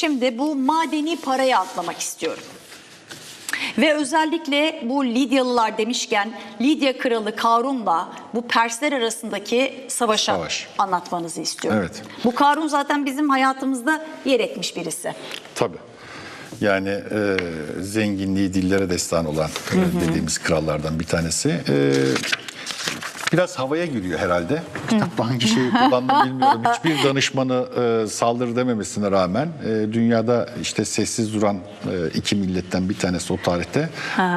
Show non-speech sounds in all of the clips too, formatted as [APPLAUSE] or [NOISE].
Şimdi bu madeni parayı atlamak istiyorum. Ve özellikle bu Lidyalılar demişken Lidya kralı Karun'la bu Persler arasındaki savaşa Savaş. anlatmanızı istiyorum. Evet. Bu Karun zaten bizim hayatımızda yer etmiş birisi. Tabii. Yani e, zenginliği dillere destan olan e, dediğimiz krallardan bir tanesi. E, biraz havaya giriyor herhalde. Kitapta hangi şeyi kullandı [LAUGHS] bilmiyorum. Hiçbir danışmanı e, saldırı dememesine rağmen e, dünyada işte sessiz duran e, iki milletten bir tanesi o tarihte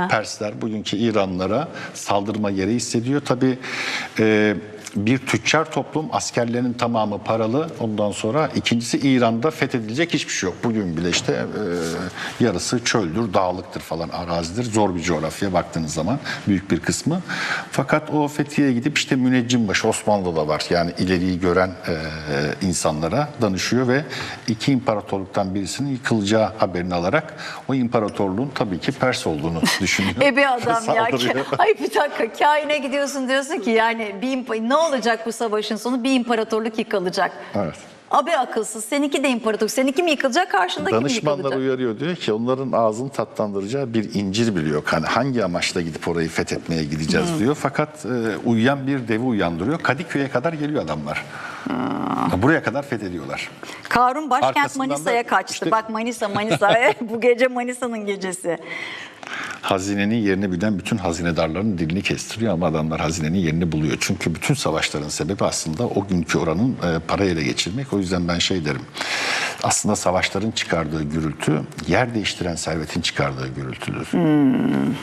Persler bugünkü İranlılara saldırma gereği hissediyor. Tabii e, bir tüccar toplum askerlerinin tamamı paralı. Ondan sonra ikincisi İran'da fethedilecek hiçbir şey yok. Bugün bile işte e, yarısı çöldür, dağlıktır falan arazidir. Zor bir coğrafya baktığınız zaman büyük bir kısmı. Fakat o Fethiye'ye gidip işte müneccimbaşı Osmanlı'da var. Yani ileriyi gören e, insanlara danışıyor ve iki imparatorluktan birisinin yıkılacağı haberini alarak o imparatorluğun tabii ki Pers olduğunu [LAUGHS] düşünüyor. Ebe adam [LAUGHS] ya. Ay bir dakika kaine gidiyorsun diyorsun ki yani bir ne olacak bu savaşın sonu? Bir imparatorluk yıkılacak. Evet. Abi akılsız. Seninki de imparatorluk. Seninki mi yıkılacak? Karşındaki mi Danışmanlar uyarıyor diyor ki onların ağzını tatlandıracağı bir incir biliyor. Hani hangi amaçla gidip orayı fethetmeye gideceğiz diyor. Fakat e, uyuyan bir devi uyandırıyor. Kadıköy'e kadar geliyor adamlar. Buraya kadar fethediyorlar. Karun başkent Manisa'ya kaçtı. işte- Bak Manisa Manisa. [LAUGHS] [LAUGHS] bu gece Manisa'nın gecesi. Hazinenin yerini bilen bütün hazinedarların dilini kestiriyor ama adamlar hazinenin yerini buluyor. Çünkü bütün savaşların sebebi aslında o günkü oranın e, para ele geçirmek. O yüzden ben şey derim. Aslında savaşların çıkardığı gürültü yer değiştiren servetin çıkardığı gürültüdür.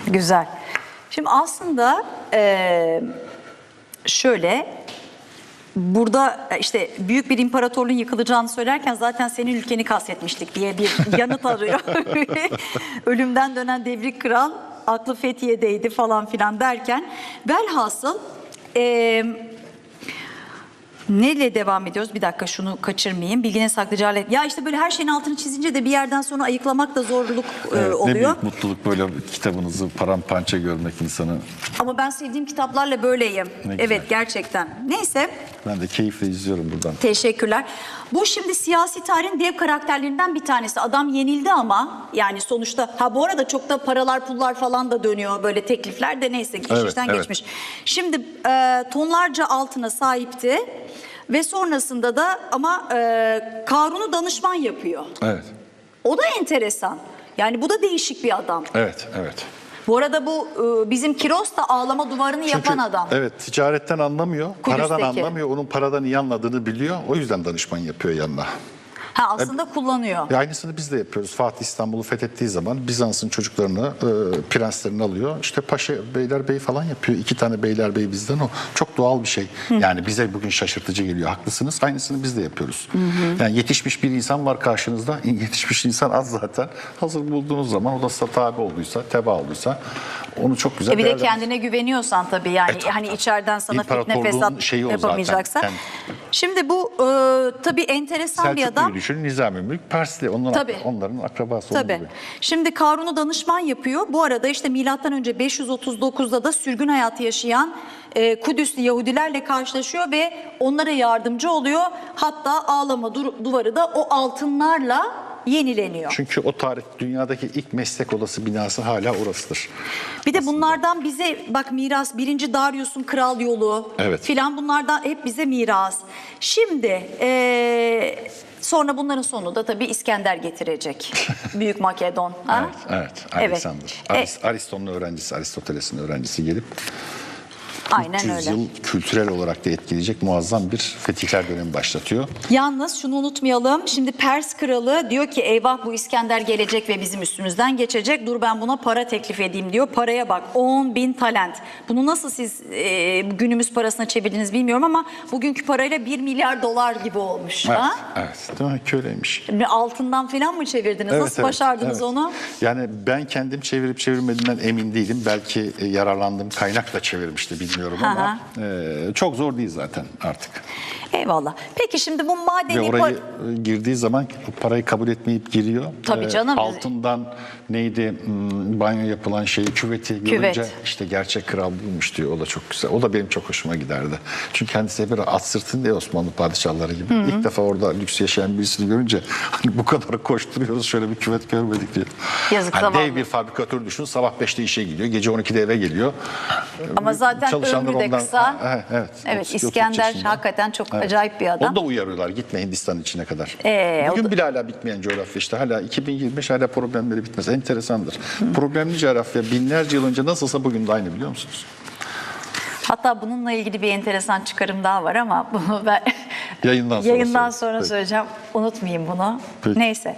Güzel. Şimdi aslında eee, şöyle burada e, işte büyük bir imparatorluğun yıkılacağını söylerken zaten senin ülkeni kastetmiştik diye bir [LAUGHS] yanıt arıyor. [LAUGHS] Ölümden dönen devrik kral aklı Fethiye'deydi falan filan derken velhasıl eee Neyle devam ediyoruz? Bir dakika şunu kaçırmayayım. Bilginin saklıcı alet. Ya işte böyle her şeyin altını çizince de bir yerden sonra ayıklamak da zorluk e, Evet, Ne oluyor. büyük mutluluk böyle kitabınızı paramparça görmek insanı. Ama ben sevdiğim kitaplarla böyleyim. Ne güzel. Evet gerçekten. Neyse Ben de keyifle izliyorum buradan. teşekkürler. Bu şimdi siyasi tarihin dev karakterlerinden bir tanesi. Adam yenildi ama yani sonuçta ha bu arada çok da paralar pullar falan da dönüyor böyle teklifler de neyse iş Evet, evet. geçmiş. Şimdi e, tonlarca altına sahipti ve sonrasında da ama e, Karun'u danışman yapıyor. Evet. O da enteresan. Yani bu da değişik bir adam. Evet, evet. Bu arada bu e, bizim Kiros da ağlama duvarını yapan adam. Evet, ticaretten anlamıyor, paradan Kudüs'teki. anlamıyor, onun paradan iyi anladığını biliyor. O yüzden danışman yapıyor yanına. Ha aslında kullanıyor. Ve aynısını biz de yapıyoruz. Fatih İstanbul'u fethettiği zaman Bizans'ın çocuklarını, e, prenslerini alıyor. İşte paşa, beylerbey falan yapıyor. İki tane beylerbey bizden o. Çok doğal bir şey. Yani bize bugün şaşırtıcı geliyor. Haklısınız. Aynısını biz de yapıyoruz. Yani yetişmiş bir insan var karşınızda. [LAUGHS] Yetişmiş insan az zaten. Hazır bulduğunuz zaman o da size tabi olduysa, teba olduysa onu çok güzel E bir de kendine güveniyorsan tabii yani E tabii, hani tabii. içeriden sana fitne fesat şeyi zaten. yapamayacaksan. Yani- Şimdi bu e, tabii enteresan bir adam. Düşünün. Nizami Mülk Persli. Onların, Tabii. onların akrabası Tabii. onun gibi. Şimdi Karun'u danışman yapıyor. Bu arada işte milattan önce 539'da da sürgün hayatı yaşayan e, Kudüslü Yahudilerle karşılaşıyor ve onlara yardımcı oluyor. Hatta ağlama duvarı da o altınlarla yenileniyor. Çünkü o tarih dünyadaki ilk meslek odası binası hala orasıdır. Bir de bunlardan bize bak miras birinci Darius'un kral yolu Evet. filan bunlardan hep bize miras. Şimdi eee, sonra bunların sonu da tabii İskender getirecek. [LAUGHS] Büyük Makedon. ha? Evet, evet. Evet. Alexander. E, Aris- Aristo'nun öğrencisi, Aristoteles'in öğrencisi gelip aynen 300 öyle. yıl kültürel olarak da etkileyecek muazzam bir fetihler dönemi başlatıyor. Yalnız şunu unutmayalım. Şimdi Pers kralı diyor ki eyvah bu İskender gelecek ve bizim üstümüzden geçecek. Dur ben buna para teklif edeyim diyor. Paraya bak 10 bin talent. Bunu nasıl siz e, günümüz parasına çevirdiniz bilmiyorum ama bugünkü parayla 1 milyar dolar gibi olmuş. Evet, Ha? evet. Öyleymiş. Ne, Altından falan mı çevirdiniz? Evet, Nasıl evet, başardınız evet. onu? Yani ben kendim çevirip çevirmediğimden emin değilim. Belki yararlandığım kaynakla çevirmişti bilmiyorum bilmiyorum ama e, çok zor değil zaten artık. Eyvallah. Peki şimdi bu Ve madeni orayı par- e, girdiği zaman parayı kabul etmeyip giriyor. Tabii E, canım. Altından neydi hmm, banyo yapılan şeyi küveti görünce Küvet. işte gerçek kral buymuş diyor. O da çok güzel. O da benim çok hoşuma giderdi. Çünkü kendisi bir at sırtında Osmanlı padişahları gibi. İlk defa orada lüks yaşayan birisini görünce hani bu kadar koşturuyoruz şöyle bir küvet görmedik diyor. Yazık, hani dev bir fabrikatör düşün. Sabah 5'te işe gidiyor. Gece 12'de eve geliyor. Ama zaten Çalışanlar ömrü de ondan- kısa. Ha, evet. Evet 30 İskender hakikaten çok Evet. acayip bir adam. Onu da uyarıyorlar gitme Hindistan içine kadar. Ee, Bugün da- bile hala bitmeyen coğrafya işte hala 2025 hala problemleri bitmez. Enteresandır. Problemli coğrafya binlerce yıl önce nasılsa bugün de aynı biliyor musunuz? Hatta bununla ilgili bir enteresan çıkarım daha var ama [LAUGHS] bunu ben Yayından sonra yayından sonra Peki. söyleyeceğim. Unutmayayım bunu. Peki. Neyse.